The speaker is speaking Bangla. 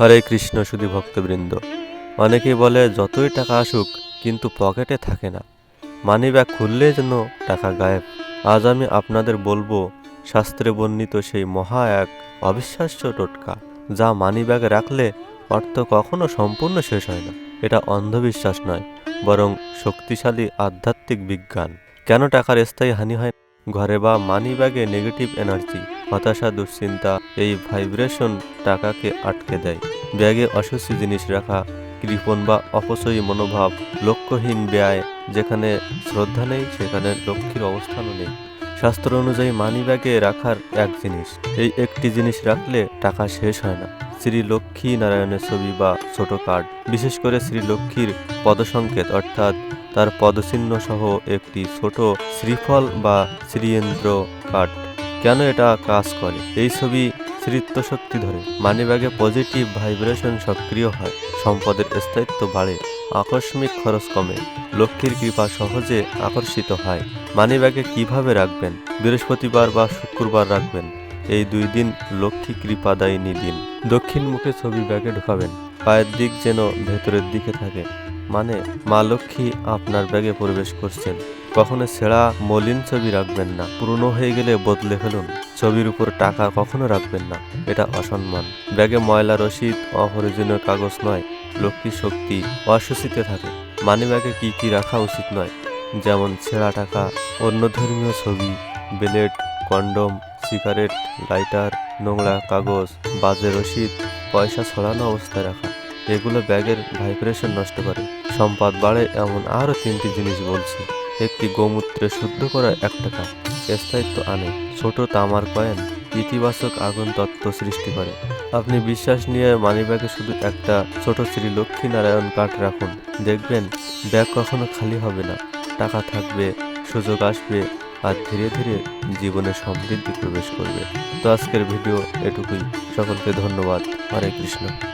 হরে কৃষ্ণ শুধু ভক্তবৃন্দ। অনেকেই বলে, যতই টাকা আসুক, কিন্তু পকেটে থাকে না। মানি ব্যাগ খুললে যেন টাকা গায়েব। আজ আমি আপনাদের বলব, শাস্ত্রে বর্ণিত সেই মহা এক অবিশ্বাস্য টোটকা, যা মানি ব্যাগে রাখলে অর্থ কখনো সম্পূর্ণ শেষ হয় না। এটা অন্ধবিশ্বাস নয়, বরং শক্তিশালী আধ্যাত্মিক বিজ্ঞান। কেন টাকার স্থায়ী হানি হয়? ঘরে বা মানি ব্যাগে নেগেটিভ এনার্জি হতাশা, দুশ্চিন্তা, এই ভাইব্রেশন টাকাকে আটকে দেয়। ব্যাগে অসুস্থ জিনিস রাখা, কৃপণ বা অপচয়ী মনোভাব, লক্ষ্যহীন ব্যয়, যেখানে শ্রদ্ধা নেই, সেখানে লক্ষ্মীর অবস্থানও নেই। শাস্ত্র অনুযায়ী মানি ব্যাগে রাখার এক জিনিস, এই একটি জিনিস রাখলে টাকা শেষ হয় না। শ্রী লক্ষ্মী নারায়ণের ছবি বা ছোট কার্ড বিশেষ করে শ্রী লক্ষ্মীর পদসংকেত, অর্থাৎ তার পদচিহ্ন সহ একটি ছোট শ্রীফল বা শ্রীয়েন্দ্র কার্ড কেন এটা কাজ করে? এই ছবি স্মৃত্ব শক্তি ধরে। মানিব্যাগে পজিটিভ ভাইব্রেশন সক্রিয় হয়। সম্পদের স্থায়িত্ব বাড়ে। আকস্মিক খরচ কমে। লক্ষ্মীর কৃপা সহজে আকর্ষিত হয়। মানিব্যাগে কীভাবে রাখবেন? বৃহস্পতিবার বা শুক্রবার রাখবেন। এই দুই দিন লক্ষ্মী কৃপাদায়িনী দিন। দক্ষিণ মুখে ছবি ব্যাগে ঢোকাবেন। পায়ের দিক যেন ভেতরের দিকে থাকে। মানে মা লক্ষ্মী আপনার ব্যাগে প্রবেশ করছেন। কখনো ছেঁড়া মলিন ছবি রাখবেন না। পুরনো হয়ে গেলে বদলে ফেলুন। ছবির উপর টাকা কখনো রাখবেন না। এটা অসম্মান। ব্যাগে ময়লা, রসিদ, অপ্রয়োজনীয় কাগজ নয়। লক্ষ্মী শক্তি অসুচিতে থাকে। মানি ব্যাগে কি কি রাখা উচিত নয়? যেমন ছেঁড়া টাকা, অন্য ধর্মীয় ছবি ব্লেড কন্ডম, সিগারেট, লাইটার, নোংরা কাগজ, বাজে রসিদ, পয়সা ছড়ানো অবস্থায় রাখা। এগুলো ব্যাগের ভাইব্রেশন নষ্ট করে। সম্পদ বাড়ে এমন আরও তিনটি জিনিস বলছি। একটি গোমূত্রে শুদ্ধ করা এক টাকা। স্থায়িত্ব আনে। ছোট তামার কয়েন ইতিবাচক আগুন তত্ত্ব সৃষ্টি করে। আপনি বিশ্বাস নিয়ে মানিব্যাগে শুধু একটা ছোট শ্রী লক্ষ্মী নারায়ণ কাঠ রাখুন। দেখবেন ব্যাগ কখনো খালি হবে না। টাকা থাকবে, সুযোগ আসবে আর ধীরে ধীরে জীবনে সমৃদ্ধি প্রবেশ করবে। তো আজকের ভিডিও এটুকুই। সকলকে ধন্যবাদ। হরে কৃষ্ণ।